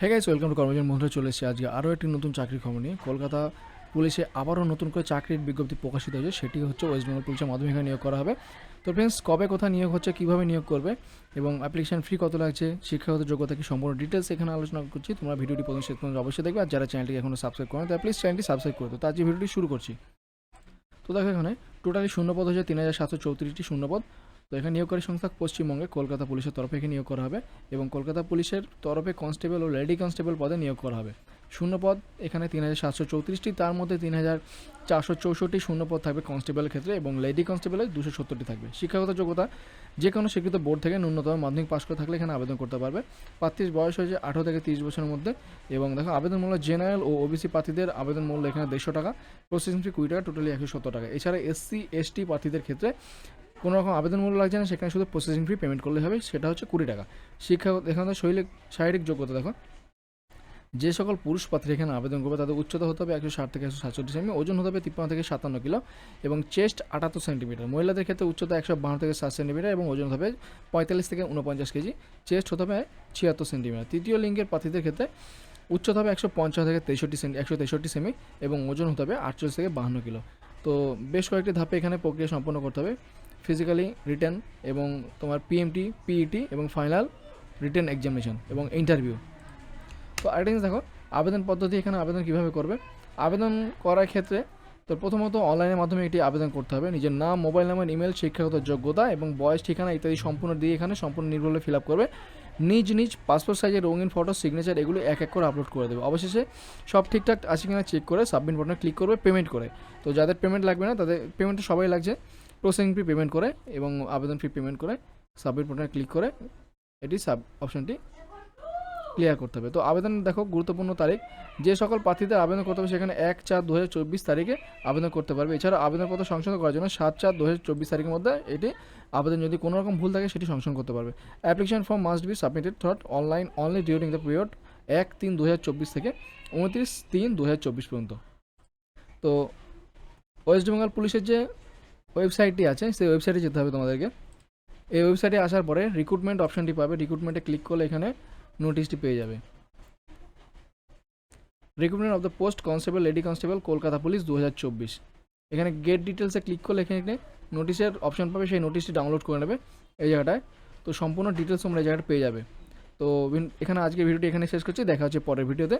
হ্যাঁ guys welcome to কর্মজন বন্ধুরা চলে এসেছি আজকে আরও একটি নতুন চাকরির খবর নিয়ে। কলকাতা পুলিশে আবারও নতুন করে চাকরির বিজ্ঞপ্তি প্রকাশিত হয়েছে। সেটি হচ্ছে ওয়েস্ট বেঙ্গল পুলিশের মাধ্যমে এখানে নিয়োগ করা হবে। তো ফ্রেন্ডস কবে কোথায় নিয়োগ হচ্ছে, কীভাবে নিয়োগ করবে এবং অ্যাপ্লিকেশন ফি কত লাগছে, শিক্ষাগত যোগ্যতা কি সম্পূর্ণ ডিটেলস এখানে আলোচনা করছি। তোমরা ভিডিওটি প্রথম শেষ পর্যন্ত অবশ্যই দেখবে আর যারা চ্যানেলটিকে এখনও সাবস্ক্রাইব করেন তাহলে প্লিজ চ্যানেলটি সাবস্ক্রাইব করে তো আজকে ভিডিওটি শুরু করছি। তো দেখো এখানে টোটালি শূন্যপদ হচ্ছে তিন হাজার সাতশো চৌত্রিশটি শূন্যপদ। তো এখানে নিয়োগকারী সংস্থা পশ্চিমবঙ্গে কলকাতা পুলিশের তরফে এখানে নিয়োগ করা হবে এবং কলকাতা পুলিশের তরফে কনস্টেবল ও লেডি কনস্টেবল পদে নিয়োগ করা হবে। শূন্যপদ এখানে তিন হাজার সাতশো চৌত্রিশটি, তার মধ্যে তিন হাজার চারশো চৌষট্টি শূন্যপদ থাকবে কনস্টেবলের ক্ষেত্রে এবং লেডি কনস্টেবলের দুশো সত্তরটি থাকবে। শিক্ষাগত যোগ্যতা যে কোনো স্বীকৃত বোর্ড থেকে ন্যূনতম মাধ্যমিক পাশ করে থাকলে এখানে আবেদন করতে পারবে। প্রার্থীর বয়স হয়েছে আঠারো থেকে তিরিশ বছরের মধ্যে এবং দেখো আবেদন মূল্য জেনারেল ও ওবিসি প্রার্থীদের আবেদন মূল্য এখানে দেড়শো টাকা, প্রসেসিং ফি কুড়ি টাকা, টোটালি একশো সত্তর টাকা। এছাড়া এসসি, এসটি প্রার্থীদের ক্ষেত্রে কোনো রকম আবেদন মূল্য লাগছে না, সেখানে শুধু প্রসেসিং ফি পেমেন্ট করলে হবে, সেটা হচ্ছে কুড়ি টাকা। শিক্ষা এখানে শৈলিক, শারীরিক যোগ্যতা দেখো। যে সকল পুরুষ প্রার্থী এখানে আবেদন করবে, তাদের উচ্চতা হতে হবে একশো ষাট থেকে একশো সাতষট্টি সেমি, ওজন হতে হবে তিপ্পান্ন থেকে সাতান্ন কিলো এবং চেস্ট আটাত্তর সেন্টিমিটার। মহিলাদের ক্ষেত্রে উচ্চতা একশো বাহান্ন থেকে ষাট সেন্টিমিটার এবং ওজন হবে পঁয়তাল্লিশ থেকে উনপঞ্চাশ কেজি, চেস্ট হতে হবে ছিয়াত্তর সেন্টিমিটার। তৃতীয় লিঙ্গের প্রার্থীদের ক্ষেত্রে উচ্চতা হবে একশো পঞ্চাশ থেকে তেষট্টি সেন্টি একশো তেষট্টি সেমি এবং ওজন হতে হবে আটচল্লিশ থেকে বাহান্ন কিলো। তো বেশ কয়েকটি ধাপে এখানে প্রক্রিয়া সম্পন্ন করতে হবে। ফিজিক্যালি রিটার্ন এবং তোমার পিএমটি পিইটি এবং ফাইনাল রিটার্ন এক্সামিনেশন এবং ইন্টারভিউ তো আরেকটা জিনিস দেখো, আবেদন পদ্ধতি এখানে আবেদন কীভাবে করবে? আবেদন করার ক্ষেত্রে তো প্রথমত অনলাইনের মাধ্যমে এটি আবেদন করতে হবে। নিজের নাম মোবাইল নাম্বার ইমেল শিক্ষাগত যোগ্যতা এবং বয়স, ঠিকানা ইত্যাদি সম্পূর্ণ দিয়ে এখানে সম্পূর্ণ নির্ভুলে ফিল আপ করবে। নিজ নিজ পাসপোর্ট সাইজের রঙিন ফটো সিগনেচার এগুলো এক এক করে আপলোড করে দেবে। অবশেষে সব ঠিকঠাক আছে কিনা চেক করে সাবমিট বাটনে ক্লিক করবে পেমেন্ট করে। তো যাদের পেমেন্ট লাগবে না, তাদের পেমেন্টটা সবাই লাগছে। প্রসেসিং ফি পেমেন্ট করে এবং আবেদন ফি পেমেন্ট করে সাবমিট বাটনে ক্লিক করে এটি সাব অপশনটি ক্লিয়ার করতে হবে। তো আবেদন দেখো গুরুত্বপূর্ণ তারিখ। যে সকল প্রার্থীদের আবেদন করতে হবে সেখানে এক চার দু তারিখে আবেদন করতে পারবে। এছাড়া আবেদনপত্র সংশোধন করার জন্য সাত চার দু তারিখের মধ্যে এটি আবেদন যদি কোনো রকম ভুল থাকে সেটি সংশোধন করতে পারবে। Application form must be submitted through online only during the period এক তিন দু থেকে উনত্রিশ তিন দু পর্যন্ত। তো ওয়েস্ট বেঙ্গল পুলিশের যে ওয়েবসাইটটি আছে, সেই ওয়েবসাইটে যেতে হবে তোমাদেরকে। এই ওয়েবসাইটে আসার পরে রিক্রুটমেন্ট অপশানটি পাবে। রিক্রুটমেন্টে ক্লিক করলে এখানে নোটিশটি পেয়ে যাবে। Recruitment of the post constable lady constable Kolkata police দু হাজার চব্বিশ। এখানে গেট ডিটেলসে ক্লিক করলে এখানে নোটিশের অপশন পাবে, সেই নোটিশটি ডাউনলোড করে নেবে এই জায়গাটায়। তো সম্পূর্ণ ডিটেলস তোমরা এই জায়গাটা পেয়ে যাবে। তো এখানে আজকে ভিডিওটি এখানে শেষ করছি। দেখা হচ্ছে পরের ভিডিওতে